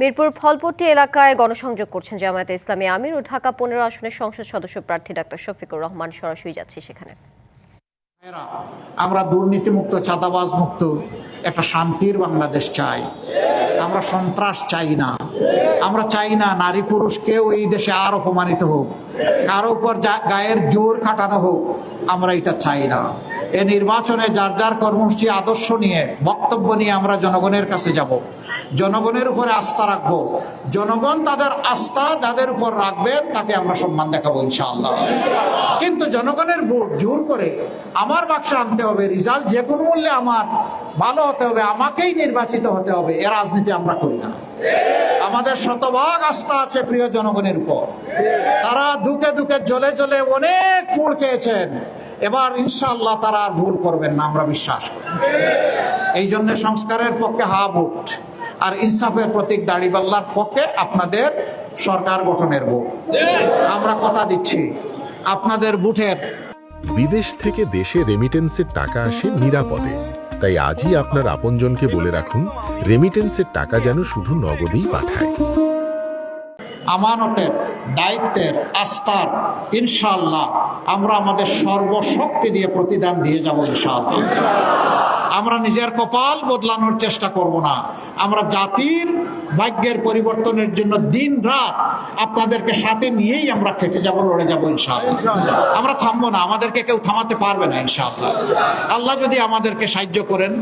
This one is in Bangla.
মিরপুর ফলপট্টি এলাকায় গণসংযোগ করছেন জামায়াতে ইসলামী আমির ও ঢাকা পনেরো আসনের সংসদ সদস্য প্রার্থী ডাক্তার শফিকুর রহমান সরাসরি যাচ্ছে সেখানে। আমরা দুর্নীতিমুক্ত চাঁদাবাজ মুক্ত একটা শান্তির বাংলাদেশ চাই। আমরা সন্ত্রাস চাই না। আমরা চাই না নারী পুরুষ কেউ এই দেশে আর অপমানিত হোক। কারও উপর গায়ের জোর খাটানো হোক, আমরা এটা চাই না। এ নির্বাচনে যার যার কর্মসূচি, আদর্শ নিয়ে বক্তব্য নিয়ে আমরা জনগণের কাছে যাব। জনগণের উপরে আস্থা রাখব। জনগণ তাদের আস্থা যাদের উপর রাখবেন তাকে আমরা সম্মান দেখাবো ইনশাআল্লাহ। কিন্তু জনগণের ভোট জোর করে আমার বাক্সে আনতে হবে, রেজাল্ট যে কোনো মূল্যে আমার, ভালো হতে হবে, আমাকেই নির্বাচিত হতে হবে, এ রাজনীতি আমরা করি না। আমাদের শতভাগ আস্থা আছে প্রিয় জনগণের উপর। তারা দুকে দুকে জলে জ্বলে অনেক ফুল খেয়েছেন। এবার ইনশাআল্লাহ তারা আর ভুল করবেন না আমরা বিশ্বাস করি। এই জন্য সংস্কারের পক্ষে হা ভোট আর ইনসাফের প্রতীক দাড়িপাল্লার পক্ষে আপনাদের সরকার গঠনের ভোট। আমরা কথা দিচ্ছি আপনাদের বুথের বিদেশ থেকে দেশে রেমিটেন্সের টাকা আসে নিরাপদে তাই আজই আপনার আপনজনকে বলে রাখুন রেমিটেন্সের টাকা যেন শুধু নগদেই পাঠায়। আমানতের দায়িত্বের আস্থার ইনশাআল্লাহ আমরা আমাদের সর্বশক্তি দিয়ে প্রতিদান দিয়ে যাব ইনশাআল্লাহ। আমরা নিজের কপাল বদলানোর চেষ্টা করব না। আমরা জাতির ভাগ্যের পরিবর্তনের জন্য দিন রাত আপনাদেরকে সাথে নিয়েই আমরা খেটে যাব, লড়ে যাব ইনশাআল্লাহ। আমরা থামবো না, আমাদেরকে কেউ থামাতে পারবে না ইনশাআল্লাহ। আল্লাহ যদি আমাদেরকে সাহায্য করেন।